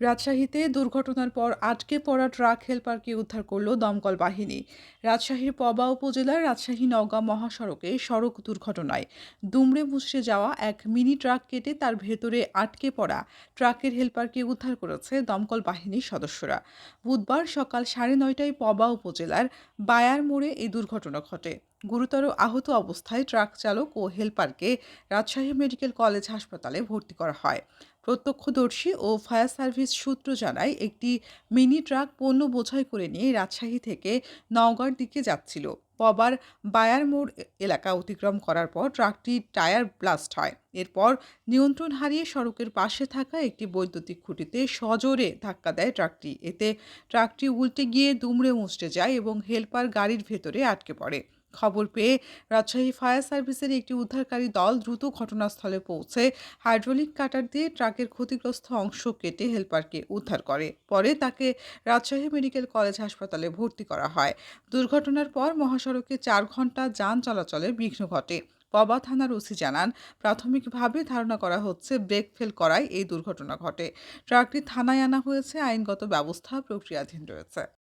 রাজশাহীতে দুর্ঘটনার পর আটকে পড়া ট্রাক হেলপারকে উদ্ধার করল দমকল বাহিনী। রাজশাহীর পবা উপজেলার রাজশাহী নওগাঁ মহাসড়কে সড়ক দুর্ঘটনায় দুমড়ে মুচড়ে যাওয়া এক মিনি ট্রাক কেটে তার ভেতরে আটকে পড়া ট্রাকের হেলপারকে উদ্ধার করেছে দমকল বাহিনীর সদস্যরা। বুধবার সকাল সাড়ে নয়টায় পবা উপজেলার বায়ার মোড়ে এই দুর্ঘটনা ঘটে। গুরুতর আহত অবস্থায় ট্রাক চালক ও হেলপারকে রাজশাহী মেডিকেল কলেজ হাসপাতালে ভর্তি করা হয়। প্রত্যক্ষদর্শী ও ফায়ার সার্ভিস সূত্র জানায়, একটি মিনি ট্রাক পণ্য বোঝাই করে নিয়ে রাজশাহী থেকে নওগাঁর দিকে যাচ্ছিল। পবার বায়ার মোড় এলাকা অতিক্রম করার পর ট্রাকটির টায়ার ব্লাস্ট হয়। এরপর নিয়ন্ত্রণ হারিয়ে সড়কের পাশে থাকা একটি বৈদ্যুতিক খুঁটিতে সজোরে ধাক্কা দেয় ট্রাকটি। এতে ট্রাকটি উল্টে গিয়ে দুমড়ে মুচড়ে যায় এবং হেলপার গাড়ির ভেতরে আটকে পড়ে। খবর পেয়ে রাজশাহী ফায়ার সার্ভিসের একটি উদ্ধারকারী দল দ্রুত ঘটনাস্থলে পৌঁছে হাইড্রোলিক কাটার দিয়ে ট্রাকের ক্ষতিগ্রস্ত অংশ কেটে হেলপারকে উদ্ধার করে। পরে তাকে রাজশাহী মেডিকেল কলেজ হাসপাতালে ভর্তি করা হয়। দুর্ঘটনার পর মহাসড়কে চার ঘণ্টা যান চলাচলের বিঘ্ন ঘটে। পবা থানার ওসি জানান, প্রাথমিকভাবে ধারণা করা হচ্ছে ব্রেক ফেল করায় এই দুর্ঘটনা ঘটে। ট্রাকটি থানায় আনা হয়েছে, আইনগত ব্যবস্থা প্রক্রিয়াধীন রয়েছে।